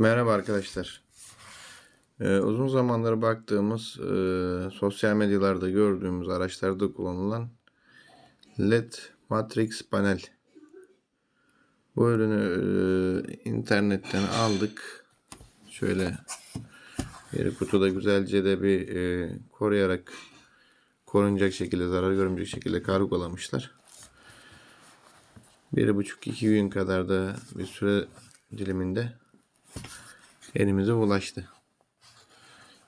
Merhaba arkadaşlar. Ee, uzun zamandır baktığımız, e, sosyal medyalarda gördüğümüz araçlarda kullanılan LED Matrix panel. Bu ürünü e, internetten aldık. Şöyle bir kutuda güzelce de bir e, koruyarak korunacak şekilde, zarar görmeyecek şekilde kargolamışlar. Bir buçuk iki gün kadar da bir süre diliminde elimize ulaştı.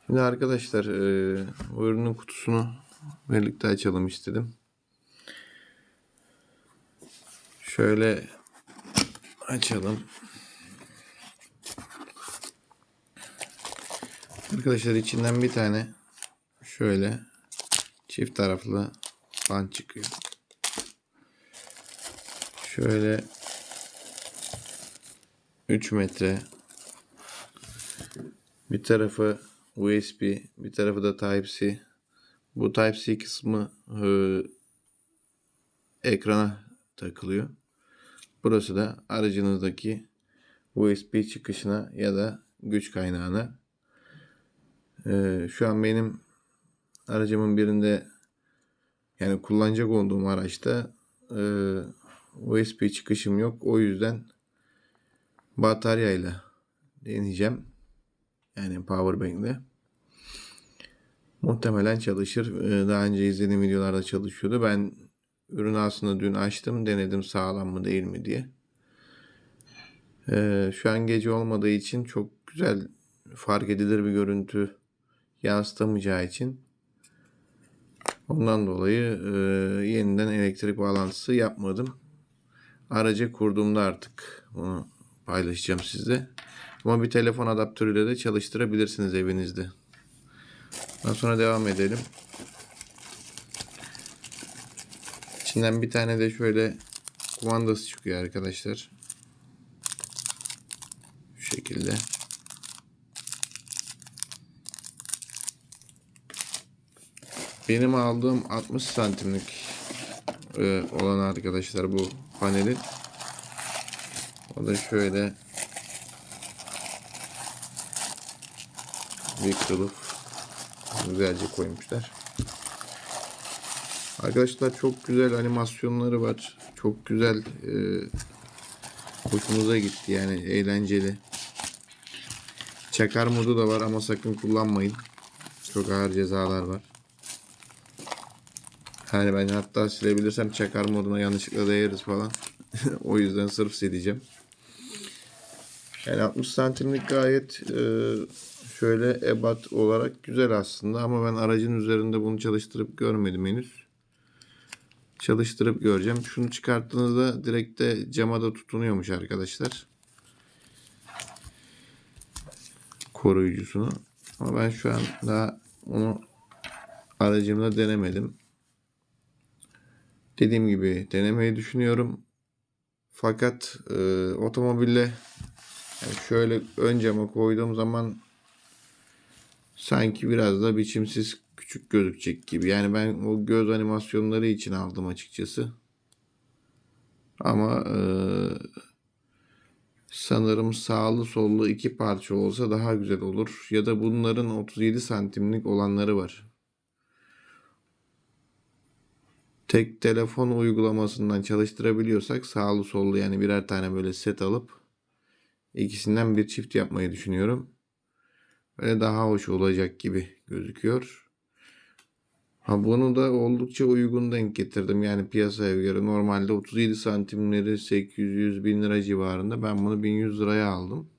Şimdi arkadaşlar e, bu ürünün kutusunu birlikte açalım istedim. Şöyle açalım. Arkadaşlar içinden bir tane şöyle çift taraflı bant çıkıyor. Şöyle 3 metre bir tarafı USB, bir tarafı da Type-C. Bu Type-C kısmı e, ekrana takılıyor. Burası da aracınızdaki USB çıkışına ya da güç kaynağına. E, şu an benim aracımın birinde yani kullanacak olduğum araçta e, USB çıkışım yok. O yüzden bataryayla deneyeceğim. Yani powerbank'le. Muhtemelen çalışır. Ee, Daha önce izlediğim videolarda çalışıyordu. Ben ürünü aslında dün açtım. Denedim sağlam mı değil mi diye. Ee, Şu an gece olmadığı için çok güzel fark edilir bir görüntü yansıtamayacağı için ondan dolayı e, yeniden elektrik bağlantısı yapmadım. Aracı kurduğumda artık bunu paylaşacağım sizle. Ama bir telefon adaptörüyle de çalıştırabilirsiniz evinizde. Daha sonra devam edelim. İçinden bir tane de şöyle kumandası çıkıyor arkadaşlar. Şu şekilde. Benim aldığım 60 santimlik e, olan arkadaşlar bu panelin. O da şöyle bir kılıf güzelce koymuşlar. Arkadaşlar çok güzel animasyonları var. Çok güzel e, hoşumuza gitti yani eğlenceli. Çakar modu da var ama sakın kullanmayın. Çok ağır cezalar var. Yani ben hatta silebilirsem çakar moduna yanlışlıkla değeriz falan. o yüzden sırf sileceğim. Yani 60 santimlik gayet e, şöyle ebat olarak güzel aslında ama ben aracın üzerinde bunu çalıştırıp görmedim henüz. Çalıştırıp göreceğim. Şunu çıkarttığınızda direkt de cama da tutunuyormuş arkadaşlar. Koruyucusunu. Ama ben şu an daha onu aracımda denemedim. Dediğim gibi denemeyi düşünüyorum. Fakat e, otomobille yani şöyle ön cama koyduğum zaman sanki biraz da biçimsiz küçük gözükecek gibi. Yani ben o göz animasyonları için aldım açıkçası. Ama e, sanırım sağlı sollu iki parça olsa daha güzel olur. Ya da bunların 37 santimlik olanları var. Tek telefon uygulamasından çalıştırabiliyorsak sağlı sollu yani birer tane böyle set alıp ikisinden bir çift yapmayı düşünüyorum. Böyle daha hoş olacak gibi gözüküyor. Ha bunu da oldukça uygun denk getirdim. Yani piyasaya göre normalde 37 santimleri 800 bin lira civarında. Ben bunu 1100 liraya aldım.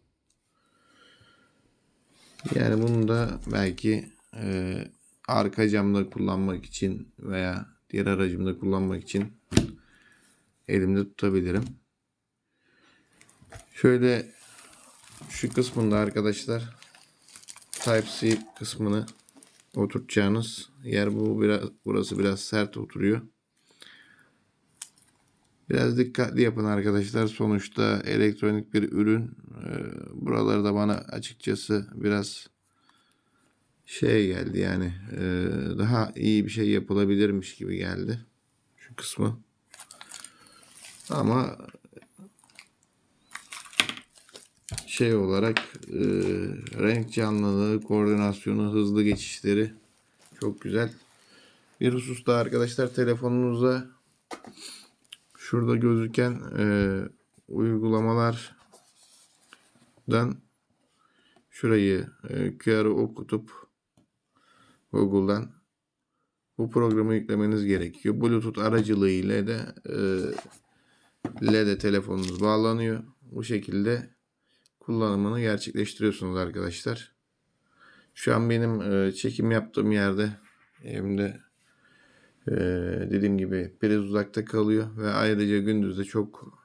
Yani bunu da belki e, arka camda kullanmak için veya diğer aracımda kullanmak için elimde tutabilirim. Şöyle şu kısmında arkadaşlar Type-C kısmını oturtacağınız yer bu biraz burası biraz sert oturuyor. Biraz dikkatli yapın arkadaşlar. Sonuçta elektronik bir ürün. Ee, buraları da bana açıkçası biraz şey geldi yani e, daha iyi bir şey yapılabilirmiş gibi geldi. Şu kısmı. Ama şey olarak e, renk canlılığı, koordinasyonu, hızlı geçişleri çok güzel. Bir husus da arkadaşlar telefonunuzda şurada gözüken e, uygulamalardan şurayı e, QR'ı okutup Google'dan bu programı yüklemeniz gerekiyor. Bluetooth aracılığıyla da e, LED'e telefonunuz bağlanıyor. Bu şekilde kullanımını gerçekleştiriyorsunuz arkadaşlar. Şu an benim e, çekim yaptığım yerde evimde e, dediğim gibi priz uzakta kalıyor ve ayrıca gündüz de çok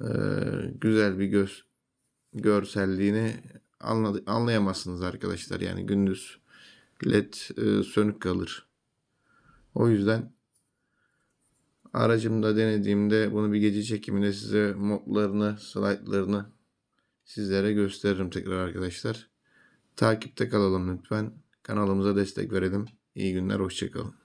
e, güzel bir göz görselliğini anlayamazsınız arkadaşlar. Yani gündüz led sönük kalır. O yüzden aracımda denediğimde bunu bir gece çekiminde size modlarını, slaytlarını sizlere gösteririm tekrar arkadaşlar. Takipte kalalım lütfen. Kanalımıza destek verelim. İyi günler, hoşçakalın.